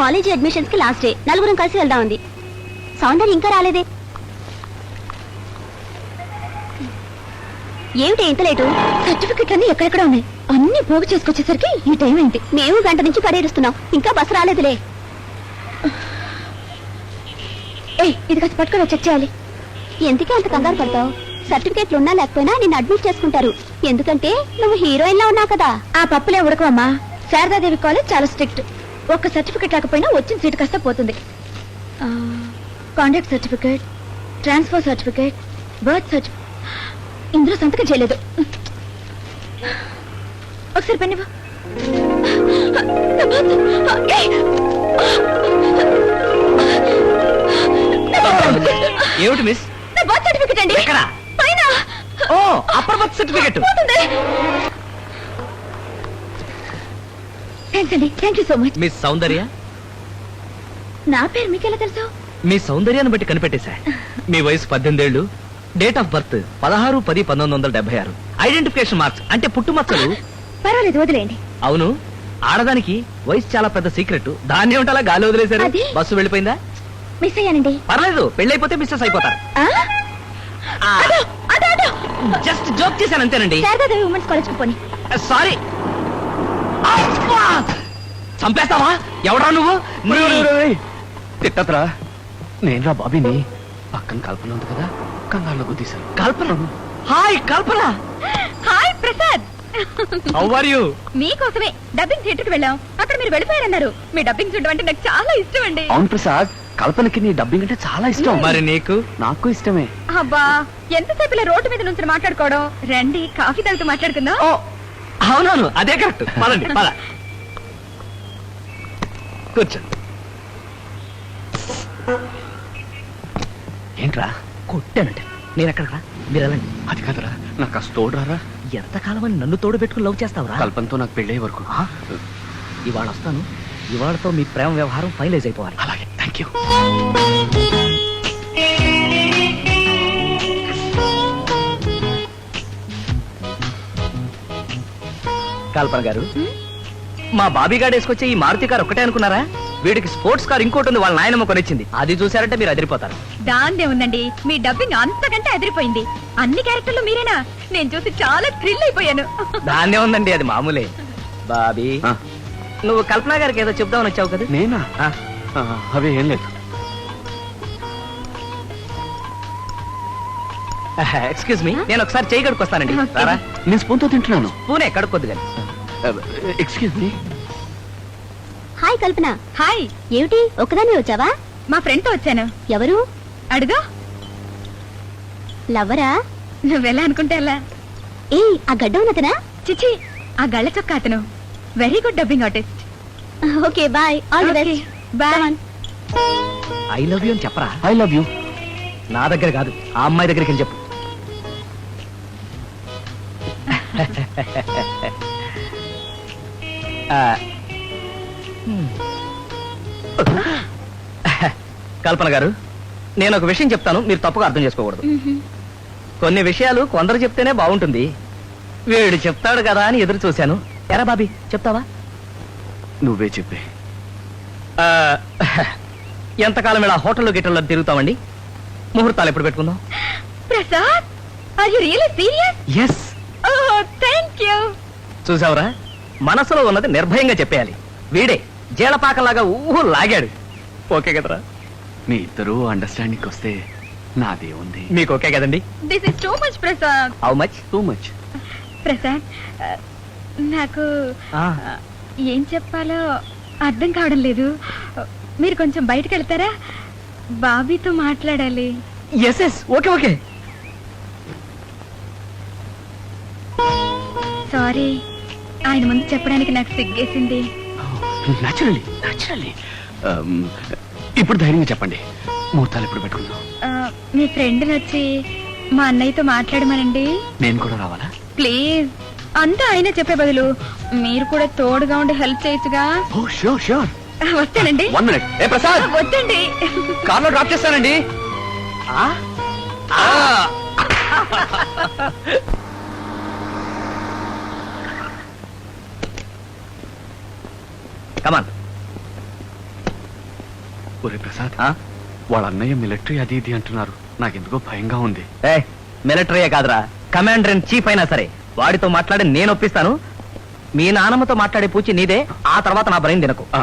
College అడ్మిషన్స్కి last day. నలుగురం కలిసి వెళ్దాం ఉంది సౌందర్య ఇంకా రాలేదే. ఏమిటి ఇంత లేటు? సర్టిఫికెట్ అన్ని ఎక్కడెక్కడ ఉన్నాయి? అన్ని పోగు చేసుకొచ్చేసరికి ఈ టైం ఏంటి? మేము గంట నుంచి పడేరుస్తున్నాం. ఇంకా బస్సు రాలేదులే. ఏ ఇది కాస్త పట్టుకొని చెక్ చేయాలి. ఎందుకే అంత కంగారు పడతావు? సర్టిఫికేట్లు ఉన్నా లేకపోయినా నిన్ను అడ్మిట్ చేసుకుంటారు. ఎందుకంటే నువ్వు హీరోయిన్ లా ఉన్నావు కదా. ఆ పప్పులే ఉడకవమ్మా. శారదాదేవి కాలేజ్ చాలా స్ట్రిక్ట్. ఒక్క సర్టిఫికేట్ రాకపోయినా వచ్చిన సీట్ కాస్త పోతుంది. Conduct certificate transfer certificate birth certificate ఇందులో సంతకం చేయలేదు. ఒకసారి పెన్నివ్వ. ఏమిటి మిస్? బర్త్ సర్టిఫికేట్ అండి. ఎక్కడ? పైన. ఓ అప్పర్ బర్త్ సర్టిఫికెట్ థ్యాంక్స్ అండి thank you so much miss Soundarya? నా పేరు మీకు ఎలా తెలుసు? మీ సౌందర్యాన్ని బట్టి కనిపెట్టేశా మీ వయసు పద్దెనిమిదేళ్ళు డేట్ ఆఫ్ బర్త్ పదహారు పది పంతొమ్మిది వందల డెబ్బై ఆరు. ఐడెంటిఫికేషన్ మార్క్స్ అంటే పుట్టుమచ్చలు. పర్వాలేదు వదిలేయండి. అవును. ఆడదానికి వయసు చాలా పెద్ద సీక్రెట్. దాన్ని ఏమిటలా? గాలి వదిలేశారు. అది? బస్సు వెళ్ళిపోయిందా? మిస్ అయ్యానండి. పర్లేదు పెళ్ళైపోతే మిస్సెస్ అయిపోతారు. ఆ? అదో, అదో, అదో. జస్ట్ జోక్ చేశాను అంతేనండి. శారదాదేవి ఉమెన్స్ కాలేజ్కు పోని సారీ చంపేస్తావా? ఎవడా నువ్వు? నీ- తిట్టత్రా నేనురా బాబీని. పక్కన కల్పన ఉంది కదా కంగారులో గుద్దీశాను. Kalpana? Hi Kalpana. Hi Prasad. How are you మీకోసమే డబ్బింగ్ థియేటర్కి వెళ్ళాం. అక్కడ మీరు వెళ్ళిపోయారన్నారు. మీ డబ్బింగ్ చూడడం అంటే నాకు చాలా ఇష్టం అండి. అవును ప్రసాద్ కల్పనకి నీ డబ్బింగ్ అంటే చాలా ఇష్టం. మరి నీకు? నాకు ఇష్టమే. అబ్బా ఎంతసేపు ఇలా రోడ్డు మీద నుంచి మాట్లాడుకోవడం? రండి కాఫీ తాగుతూ మాట్లాడుకుందాం. ఓ అవునవును అదే కరెక్ట్. పదండి పద. ఏంట్రా? కొట్టానంటే. నేను ఎక్కడ మీరు వెళ్ళండి. అది కాదురా నాకు కాస్త తోడురారా? ఎంతకాలం అని నన్ను తోడు పెట్టుకుని లవ్ చేస్తావురా? కల్పనతో నాకు పెళ్ళే వరకు? ఇవాళ వస్తాను. ఇవాళతో మీ ప్రేమ వ్యవహారం ఫైనలైజ్ అయిపోవాలి. అలాగే థ్యాంక్ యూ కల్పన గారు మా బాబీ గారు వేసుకొచ్చే ఈ మారుతి కారు ఒక్కటే అనుకున్నారా? వీడికి స్పోర్ట్స్ కార్ ఇంకోటి ఉంది వాళ్ళ నాయనమ్మ కొనిచ్చింది. అది చూసారంటే మీరు అదిరిపోతారు. దాందే ఉందండి. మీ డబ్బింగ్ అంతకంటే అదిరిపోయింది. అన్ని క్యారెక్టర్లు మీరేనా? నేను చూసి చాలా థ్రిల్ అయిపోయాను. దాన్నే ఉందండి అది మామూలే. బాబీ ఆ, నువ్వు కల్పన గారికి ఏదో చెప్దామని వచ్చావు కదా? నేనా? ఆ, ఆ, అవే ఏం లేదు. ఎక్స్క్యూజ్ మీ నేను ఒకసారి చేయి కడుక్కొస్తానండి. రారా? నేను స్పూన్తో తింటున్నాను. పూనే కడుక్కొద్దు కానీ. Excuse me hi Kalpana hi ఏమిటి? ఒకదాన్ని వచ్చావా? మా ఫ్రెండ్తో వచ్చాను. ఎవరు? అడుగు. లవ్వరా? నువ్వెలా అనుకుంటే ఎలా ఏ ఆ గడ్డ ఉన్నతనా చిచి ఆ గళ్ళ చొక్క అతను. Very good dubbing artist okay boy. All the best boy I love you అని చెప్పరా? ఐ లవ్ యూ నా దగ్గర కాదు ఆ అమ్మాయి దగ్గరికి వెళ్ళి చెప్పు. కల్పన గారు నేను ఒక విషయం చెప్తాను మీరు తప్పుగా అర్థం చేసుకోకూడదు. కొన్ని విషయాలు కొందరు చెప్తేనే బాగుంటుంది. వీడు చెప్తాడు కదా అని ఎదురు చూశాను. ఎరా బాబీ చెప్తావా? నువ్వే చెప్పే. ఆ, ఎంతకాలం ఇలా హోటల్లో గిట్టల్లో తిరుగుతామండి? ముహూర్తాలు ఎప్పుడు పెట్టుకుందాం? Prasad are you really serious yes oh thank you చూసావురా? మనసులో ఉన్నది నిర్భయంగా చెప్పేయాలి. వీడే జీలపాకలాగా ఊహు లాగాడు. ఓకే కదరా. మీ ఇద్దరు అండర్స్టాండింగ్ వస్తే నాదే ఉంది మీకు ఓకే కదండి? This is too much Prasad how much too much Prasad నాకు ఆ, ఏం చెప్పాలో అర్థం కావడం లేదు. మీరు కొంచెం బయటకు వెళ్తారా? బాబీతో మాట్లాడాలి. Yes yes okay okay. Sorry ఆయన ముందు చెప్పడానికి నాకు సిగ్గేసింది. న్యాచురల్లీ న్యాచురల్లీ Um, ఇప్పుడు ధైర్యంగా చెప్పండి. ముహూర్తాలు ఎప్పుడు పెట్టుకుందాం? ఆ, మీ ఫ్రెండ్ని వచ్చి మా అన్నయ్యతో మాట్లాడమనండి. నేను కూడా రావాలా? ప్లీజ్. అంతా ఆయన చెప్పే బదులు మీరు కూడా తోడుగా ఉండి హెల్ప్ చేయొచ్చుగా? ఓ షూర్ షూర్ వస్తానండి. వన్ మినిట్ ఏ ప్రసాద్! వద్దండి. కార్లో డ్రాప్ చేస్తానండి. కమాన్ ఒరే ప్రసాద్ ఆ? వాళ్ళ అన్నయ్య మిలిటరీ అది ఇది అంటున్నారు. నాకెందుకో భయంగా ఉంది. ఏ మిలిటరీయే కాదురా. కమాండర్ ఇన్ చీఫ్ అయినా సరే వాడితో మాట్లాడి నేను ఒప్పిస్తాను. మీ నాన్నమ్మతో మాట్లాడే పూచి నీదే ఆ తర్వాత నా బ్రెయిన్ తినకు. ఆ,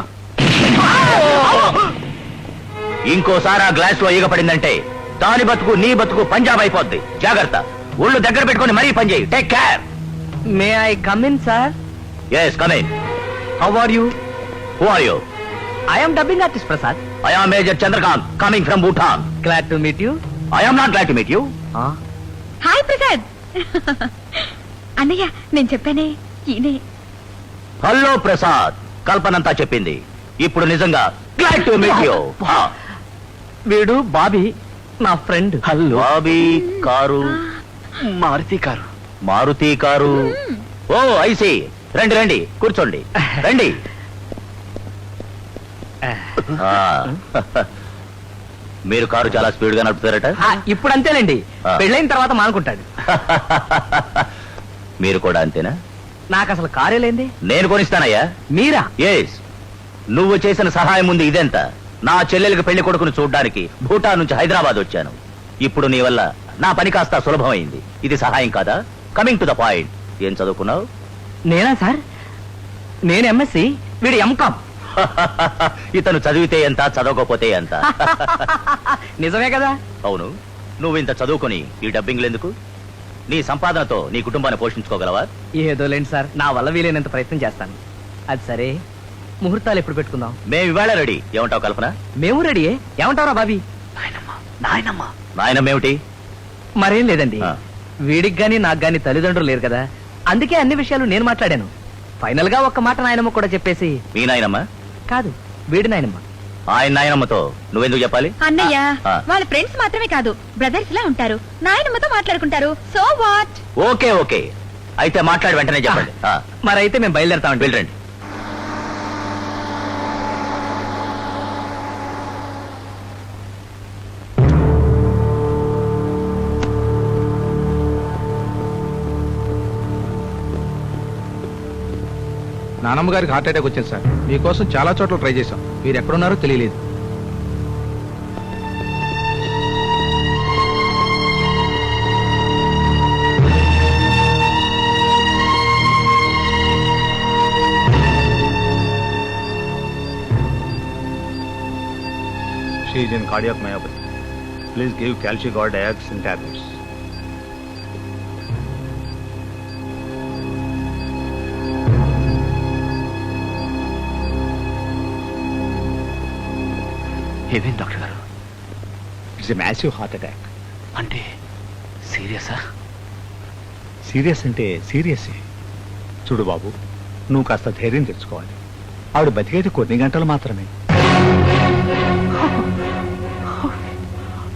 ఇంకోసారి ఆ గ్లాస్లో ఈగ పడిందంటే దాని బతుకు నీ బతుకు పంజాబ్ అయిపోద్ది. జాగ్రత్త. ఒళ్ళు దగ్గర పెట్టుకొని మరీ పని చేయి take care may I come in sir yes come in how are you who are you I'm dubbing artist Prasad I am major Chandrakant coming from Bhutan glad to meet you I am not glad to meet you hi Prasad అన్నయ్య నేను చెప్పానే ఈయనే hello Prasad కల్పనంతా చెప్పింది ఇప్పుడు నిజంగా glad to meet you వీడు Bobby నా friend hello Bobby car Maruti car Maruti car oh I see రండి రండి కూర్చోండి రండి. మీరు కారు చాలా స్పీడ్గా నడుపుతారట ఇప్పుడు అంతేనండి. పెళ్ళైన తర్వాత మానుకుంటాడు. మీరు కూడా అంతేనా? నాకు అసలు కారే లేంది. నేను కొనిస్తానయ్యా. మీరా? ఎస్ నువ్వు చేసిన సహాయం ఉంది ఇదెంత? నా చెల్లెలికి పెళ్ళి కొడుకును చూడ్డానికి భూటాన్ నుంచి హైదరాబాద్ వచ్చాను. ఇప్పుడు నీ వల్ల నా పని కాస్త సులభమైంది. ఇది సహాయం కాదా? కమింగ్ టు ద పాయింట్ ఏం చదువుకున్నావు? నేనా సార్? నేను ఎంఎస్సి వీడు ఎంకామ్ ఇతను చదివితే ఎంత చదవకపోతే ఎంత? నిజమే కదా? అవును. నువ్వు ఇంత చదువుకొని ఈ డబ్బింగ్లు ఎందుకు? నీ సంపాదనతో నీ కుటుంబాన్ని పోషించుకోగలవా? ఏదో లేండి సార్ నా వల్ల వీలైనంత ప్రయత్నం చేస్తాను. అది సరే. ముహూర్తాలు ఎప్పుడు పెట్టుకుందాం? మేము ఇవాళ రెడీ. ఏమంటావు కల్పన? మేము రెడీ ఏమంటారా బాబీ? నాయనమ్మా నాయనమ్మేమిటి? మరేం లేదండి. వీడికి గాని నాకు గాని తల్లిదండ్రులు లేరు కదా. అందుకే అన్ని విషయాలు నేను మాట్లాడాను. ఫైనల్గా ఒక్క మాట నాయనమ్మ కూడా చెప్పేసి. మీ నాయనమ్మ? కాదు వీడి నాయనమ్మ. ఆయన నాయనమ్మతో నువ్వెందుకు చెప్పాలి? అన్నయ్య ఆ. వాళ్ళ ఫ్రెండ్స్ మాత్రమే కాదు బ్రదర్స్ లా ఉంటారు. నాయనమ్మతో మాట్లాడుకుంటారు. So what? Okay okay. అయితే మాట్లాడి వెంటనే చెప్పండి. ఆ, మరైతే మేము బయలుదేరుతామండి. వెళ్ళండి. నానమ్మ గారికి హార్ట్ అటాక్ వచ్చింది సార్ మీకోసం చాలా చోట్ల ట్రై చేశాం మీరు ఎక్కడున్నారో తెలియలేదు She is in cardiac myopathy. Please give Calcigard X in tablets. ఏమేం డాక్టర్ గారు? It's a massive heart attack. అంటే సీరియసా సీరియస్ అంటే సీరియస్ చూడు బాబు నువ్వు కాస్త ధైర్యం తెచ్చుకోవాలి. ఆవిడ బతికేది కొన్ని గంటలు మాత్రమే.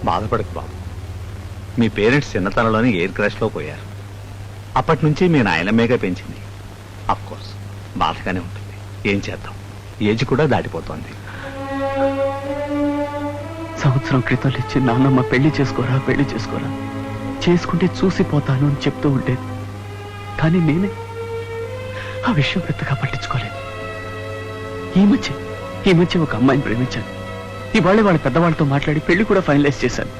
బాధపడకు బాబు. మీ పేరెంట్స్ చిన్నతనంలోనే ఎయిర్ క్రాష్లో పోయారు. అప్పటి నుంచి మీ నాయనమ్మేగా పెంచింది. అఫ్ కోర్స్ బాధగానే ఉంటుంది. ఏం చేద్దాం? ఏజ్ కూడా దాటిపోతోంది. సంవత్సరం క్రితం ఇచ్చి నాన్నమ్మ పెళ్ళి చేసుకోరా పెళ్ళి చేసుకోరా. చేసుకుంటే చూసిపోతాను అని చెప్తూ ఉండేది. కానీ నేనే ఆ విషయం పెద్దగా పట్టించుకోలేదు. ఈ మధ్య ఈ మధ్య ఒక అమ్మాయిని ప్రేమించాను. ఇవాళ వాళ్ళ పెద్దవాళ్ళతో మాట్లాడి పెళ్ళి కూడా ఫైనలైజ్ చేశాను.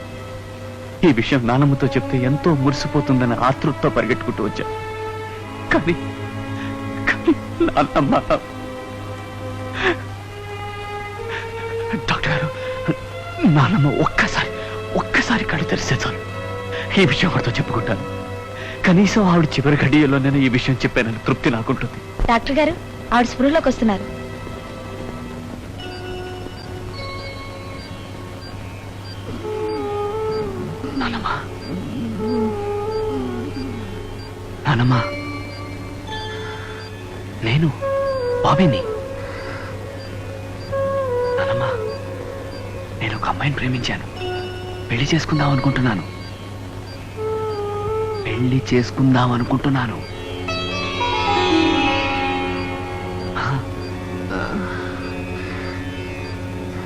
ఈ విషయం నానమ్మతో చెప్తే ఎంతో మురిసిపోతుందన్న ఆతృతతో పరిగెట్టుకుంటూ వచ్చాను కానీ కానీ నాన్నమ్మ నాన్నమ్మ ఒక్కసారి ఒక్కసారి కళ్ళు తెరిస్తే చాలు. ఈ విషయం ఆవిడతో చెప్పుకుంటాను. కనీసం ఆవిడ చివరి గడియలో నేను ఈ విషయం చెప్పానని తృప్తి నాకుంటుంది. డాక్టర్ గారు ఆవిడ స్పృహలోకి వస్తున్నారు. నానమ్మ. నానమ్మ. నేను బాబీని. అమ్మాయిని ప్రేమించాను. పెళ్ళి చేసుకుందాం అనుకుంటున్నాను. పెళ్ళి చేసుకుందాం అనుకుంటున్నాను.